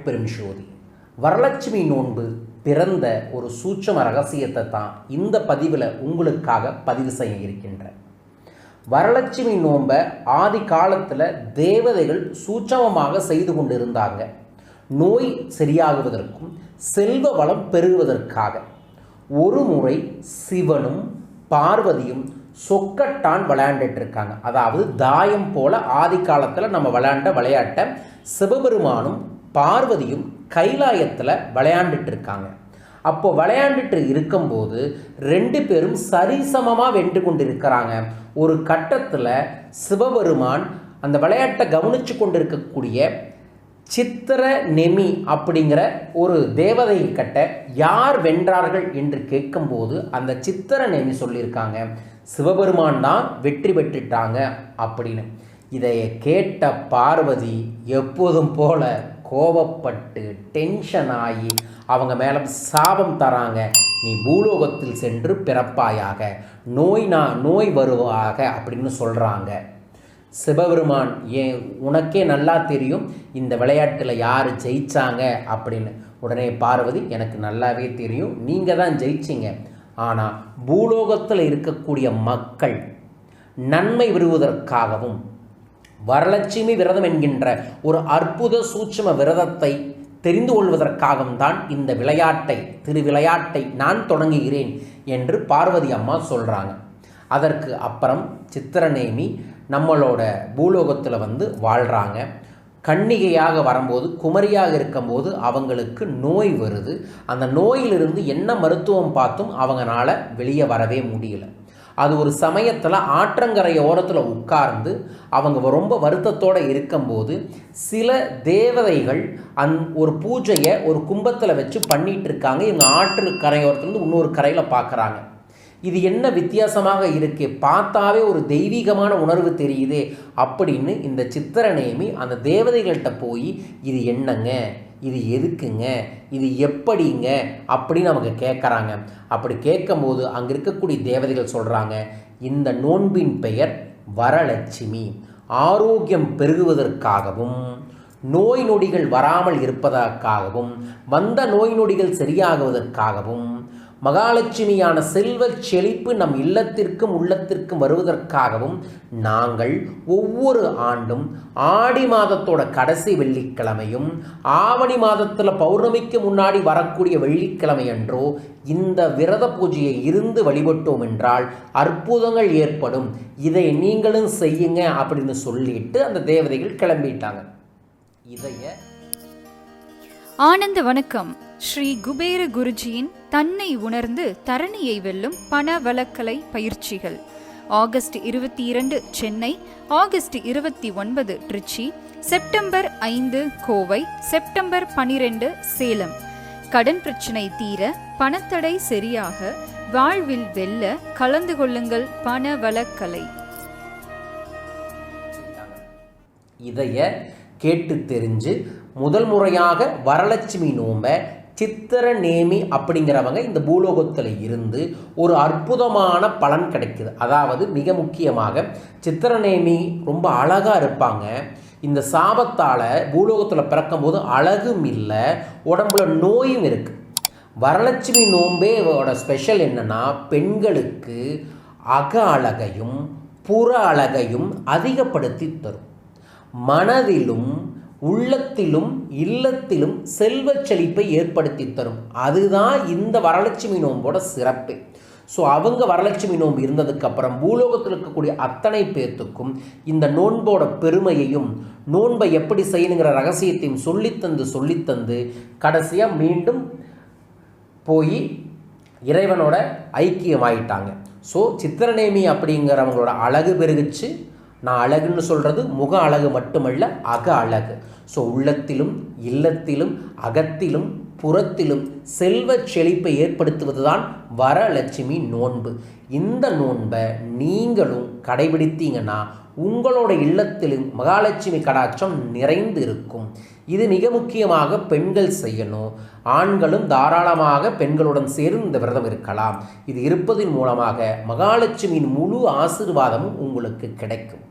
அருட்பெரும் ஜோதி வரலட்சுமி நோன்பு பிறந்த ஒரு சூட்சம ரகசியத்தை தான் இந்த பதிவில் உங்களுக்காக பதிவு செய்ய இருக்கின்றேன் வரலட்சுமி நோன்பை ஆதி காலத்தில் தேவதைகள் சூட்சமமாக செய்து கொண்டிருந்தாங்க. நோய் சரியாகுவதற்கும் செல்வ வளம் பெருகுவதற்காக ஒரு முறை சிவனும் பார்வதியும் சொக்கட்டான் விளையாண்டுட்டு இருக்காங்க அதாவது தாயம் போல ஆதி காலத்தில் நம்ம விளையாண்ட விளையாட்டை சிவபெருமானும் பார்வதியும் கைலாயத்தில் விளையாண்டுட்டு இருக்காங்க அப்போ விளையாண்டுட்டு இருக்கும்போது ரெண்டு பேரும் சரிசமமாக வென்று கொண்டு இருக்கிறாங்க ஒரு கட்டத்தில் சிவபெருமான் அந்த விளையாட்டை கவனித்து கொண்டு இருக்கக்கூடிய சித்திர நெமி அப்படிங்கிற ஒரு தேவதை கட்ட யார் வென்றார்கள் என்று கேட்கும்போது அந்த சித்திர நெமி சொல்லியிருக்காங்க சிவபெருமான் தான் வெற்றி பெற்றுட்டாங்க அப்படின்னு. இதை கேட்ட பார்வதி எப்போதும் போல கோபப்பட்டு டென்ஷன் ஆகி அவங்க மேலே சாபம் தராங்க. நீ பூலோகத்தில் சென்று பிறப்பாயாக. நோய் நான் நோய் வருவாக அப்படின்னு சொல்கிறாங்க சிவபெருமான் ஏன் உனக்கே நல்லா தெரியும்? இந்த விளையாட்டில் யார் ஜெயிச்சாங்க? அப்படின்னு உடனே பார்வதி எனக்கு நல்லாவே தெரியும். நீங்கள் தான் ஜெயிச்சிங்க. ஆனால் பூலோகத்தில் இருக்கக்கூடிய மக்கள் நன்மை விருவதற்காகவும் வரலட்சுமி விரதம் என்கின்ற ஒரு அற்புத சூட்சும விரதத்தை தெரிந்து கொள்வதற்காகவும் தான் இந்த விளையாட்டை திரு விளையாட்டை நான் தொடங்குகிறேன் என்று பார்வதி அம்மா சொல்கிறாங்க அதற்கு அப்புறம் சித்திரநேமி நம்மளோட பூலோகத்தில் வந்து வாழ்கிறாங்க கன்னிகையாக வரும்போது குமரியாக இருக்கும்போது அவங்களுக்கு நோய் வருது. அந்த நோயிலிருந்து என்ன மருத்துவம் பார்த்தும் அவங்களால வெளியே வரவே முடியல. அது ஒரு சமயத்தில் ஆற்றங்கரை ஓரத்தில் உட்கார்ந்து அவங்க ரொம்ப வருத்தத்தோடு இருக்கும்போது சில தேவதைகள் அந் ஒரு பூஜையை ஒரு கும்பத்தில் வச்சு பண்ணிகிட்ருக்காங்க இருக்காங்க இவங்க ஆற்று கரையோரத்துலேருந்து இன்னொரு கரையில் பார்க்குறாங்க இது என்ன வித்தியாசமாக இருக்கு? பார்த்தாவே ஒரு தெய்வீகமான உணர்வு தெரியுதே அப்படின்னு இந்த சித்திரநேமி அந்த தேவதைகள்கிட்ட போய் இது என்னங்க? இது எதுக்குங்க? இது எப்படிங்க? அப்படின்னு அவங்க கேட்குறாங்க அப்படி கேட்கும்போது அங்கே இருக்கக்கூடிய தேவதைகள் சொல்கிறாங்க இந்த நோன்பின் பெயர் வரலட்சுமி. ஆரோக்கியம் பெருகுவதற்காகவும் நோய் நொடிகள் வராமல் இருப்பதற்காகவும் வந்த நோய் நொடிகள் சரியாகுவதற்காகவும் மகாலட்சுமியான செல்வ செழிப்பு நம் இல்லத்திற்கும் உள்ளத்திற்கும் வருவதற்காகவும் நாங்கள் ஒவ்வொரு ஆண்டும் ஆடி மாதத்தோட கடைசி வெள்ளிக்கிழமையும் ஆவணி மாதத்தில் பௌர்ணமிக்கு முன்னாடி வரக்கூடிய வெள்ளிக்கிழமை அன்றோ இந்த விரத பூஜையை இருந்து வழிபட்டோம் என்றால் அற்புதங்கள் ஏற்படும். இதை நீங்களும் செய்யுங்க அப்படின்னு சொல்லிட்டு அந்த தேவதைகள் கிளம்பிட்டாங்க. இதைய ஆனந்த வணக்கம். ஸ்ரீ குபேர குருஜியின் தன்னை உணர்ந்து தரணியை வெல்லும் பணவளக்கலை பயிற்சிகள். ஆகஸ்ட் இருபத்தி இரண்டு சென்னை ஆகஸ்ட் இருபத்தி ஒன்பது திருச்சி செப்டம்பர் ஐந்து கோவை செப்டம்பர் பனிரெண்டு சேலம். கடன் பிரச்சனை தீர பணத்தடை சரியாக வாழ்வில் வெல்ல கலந்து கொள்ளுங்கள் பணவளக்கலை. இதைய கேட்டு தெரிஞ்சு முதல் முறையாக வரலட்சுமி நோம்பை சித்திர நேமி அப்படிங்கிறவங்க இந்த பூலோகத்தில் இருந்து ஒரு அற்புதமான பலன் கிடைக்குது. அதாவது மிக முக்கியமாக சித்திரநேமி ரொம்ப அழகாக இருப்பாங்க. இந்த சாபத்தால் பூலோகத்தில் பிறக்கும்போது அழகும் இல்லை உடம்புல நோயும் இருக்குது வரலட்சுமி நோன்பேவோட ஸ்பெஷல் என்னென்னா பெண்களுக்கு அக அழகையும் புற அழகையும் அதிகப்படுத்தி தரும். மனதிலும் உள்ளத்திலும் இல்லத்திலும் செல்வச் செழிப்பை ஏற்படுத்தி தரும். அதுதான் இந்த வரலட்சுமி நோம்போட சிறப்பு. ஸோ அவங்க வரலட்சுமி நோன்பு இருந்ததுக்கப்புறம் பூலோகத்தில் இருக்கக்கூடிய அத்தனை பேர்த்துக்கும் இந்த நோன்போட பெருமையையும் நோன்பை எப்படி செய்யணுங்கிற ரகசியத்தையும் சொல்லித்தந்து சொல்லித்தந்து கடைசியாக மீண்டும் போய் இறைவனோட ஐக்கியம் ஆயிட்டாங்க ஸோ சித்திரநேமி அப்படிங்கிறவங்களோட அழகு பெருகுச்சு. நான் அழகுன்னு சொல்கிறது முக அழகு மட்டுமல்ல அக அழகு. ஸோ உள்ளத்திலும் இல்லத்திலும் அகத்திலும் புறத்திலும் செல்வச் செழிப்பை ஏற்படுத்துவது தான் வரலட்சுமி நோன்பு. இந்த நோன்பை நீங்களும் கடைபிடித்தீங்கன்னா உங்களோட இல்லத்திலும் மகாலட்சுமி கடாட்சம் நிறைந்து இருக்கும். இது மிக முக்கியமாக பெண்கள் செய்யணும். ஆண்களும் தாராளமாக பெண்களுடன் சேர்ந்து இந்த விரதம் இருக்கலாம். இது இருப்பதன் மூலமாக மகாலட்சுமியின் முழு ஆசீர்வாதமும் உங்களுக்கு கிடைக்கும்.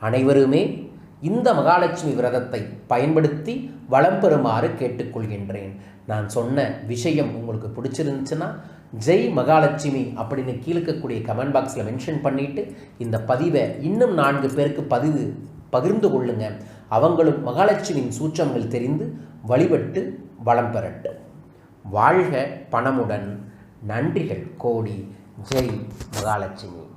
அனைவருமே இந்த மகாலட்சுமி விரதத்தை பயன்படுத்தி வளம் பெறுமாறு கேட்டுக்கொள்கின்றேன். நான் சொன்ன விஷயம் உங்களுக்கு பிடிச்சிருந்துச்சுன்னா ஜெய் மகாலட்சுமி அப்படின்னு கீழ்க்கக்கூடிய கமெண்ட் பாக்ஸில் மென்ஷன் பண்ணிவிட்டு இந்த பதிவை இன்னும் நான்கு பேருக்கு பதிவு பகிர்ந்து கொள்ளுங்க. அவங்களும் மகாலட்சுமியின் சூற்றங்கள் தெரிந்து வழிபட்டு வளம் பெறட்டும். வாழ்க பணமுடன். நன்றிகள் கோடி. ஜெய் மகாலட்சுமி.